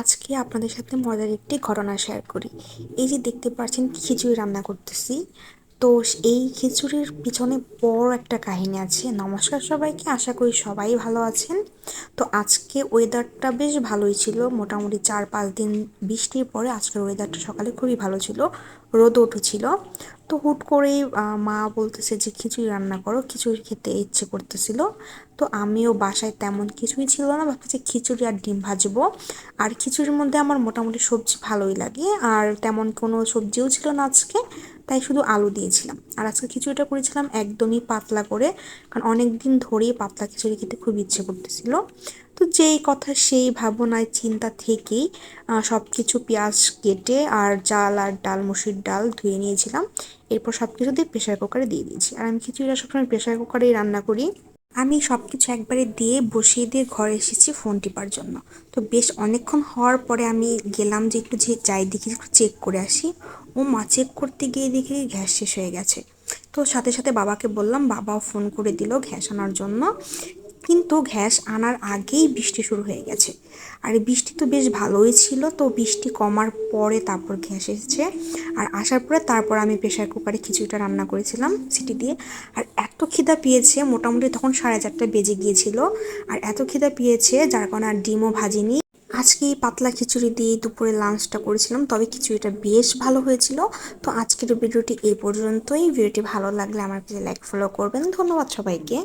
আজকে আপনাদের সাথে মজার একটি ঘটনা শেয়ার করি। এই যে দেখতে পাচ্ছেন, খিচুড়ি রান্না করতেছি। তো এই খিচুড়ির পিছনে বড় একটা কাহিনী আছে। নমস্কার সবাইকে, আশা করি সবাই ভালো আছেন। তো আজকে ওয়েদারটা বেশ ভালোই ছিল। মোটামুটি চার পাঁচ দিন বৃষ্টির পরে আজকের ওয়েদারটা সকালে খুবই ভালো ছিল। রোদ উঠেছিল। তো হুট করেই মা বলতেছে যে, খিচুড়ি রান্না করো। খিচুড়ি খেতে ইচ্ছে করতেছিল। তো আমিও বাসায় তেমন কিছুই ছিল না। ভাবছি খিচুড়ি আর ডিম ভাজবো। আর খিচুড়ির মধ্যে আমার মোটামুটি সবজি ভালোই লাগে। আর তেমন কোনো সবজিও ছিল না আজকে। শুধু আলু দিয়েছিলাম। আর আজকে খিচুড়িটা করেছিলাম একদমই পাতলা করে, কারণ অনেক দিন ধরেই পাতলা খিচুড়ি খেতে খুব ইচ্ছে করতেছিল। তো যেই কথা সেই ভাবনায় চিন্তা থেকেই সব কিছু পেঁয়াজ কেটে আর চাল আর ডাল, মুসির ডাল ধুয়ে নিয়েছিলাম। এরপর সব কিছু দিয়ে প্রেশার কুকারে দিয়ে দিয়েছি। আর আমি খিচুড়িটা সবসময় প্রেশার কুকারেই রান্না করি। আমি সব কিছু একবারে দিয়ে বসিয়ে দিয়ে ঘরে এসেছি ফোন টিপার জন্য। তো বেশ অনেকক্ষণ হওয়ার পরে আমি গেলাম যে একটু যে দেখি একটু চেক করে আসি। ও মা চেক করতে গিয়ে দেখি গ্যাস শেষ হয়ে গেছে। তো সাথে সাথে বাবাকে বললাম, বাবাও ফোন করে দিল ঘ্যাস আনার জন্য। কিন্তু গ্যাস আনার আগেই বৃষ্টি শুরু হয়ে গেছে। আর বৃষ্টি তো বেশ ভালোই ছিল, তো বৃষ্টি কমার পরে তারপর গ্যাস এসেছে। আর আসার পরে তারপর আমি প্রেশার কুকারে খিচুড়িটা রান্না করেছিলাম সিটি দিয়ে। আর এত খিদা পেয়েছে, মোটামুটি তখন সাড়ে চারটা বেজে গিয়েছিল। আর এত খিদা পেয়েছে, যার কারণে আর ডিমও ভাজিনি। আজকে পাতলা খিচুড়ি দিয়ে দুপুরে লাঞ্চটা করেছিলাম, তবে খিচুড়িটা বেশ ভালো হয়েছিল। তো আজকের ভিডিওটি এই পর্যন্তই। ভিডিওটি ভালো লাগলে আমার কাছে লাইক ফলো করবেন। ধন্যবাদ সবাইকে।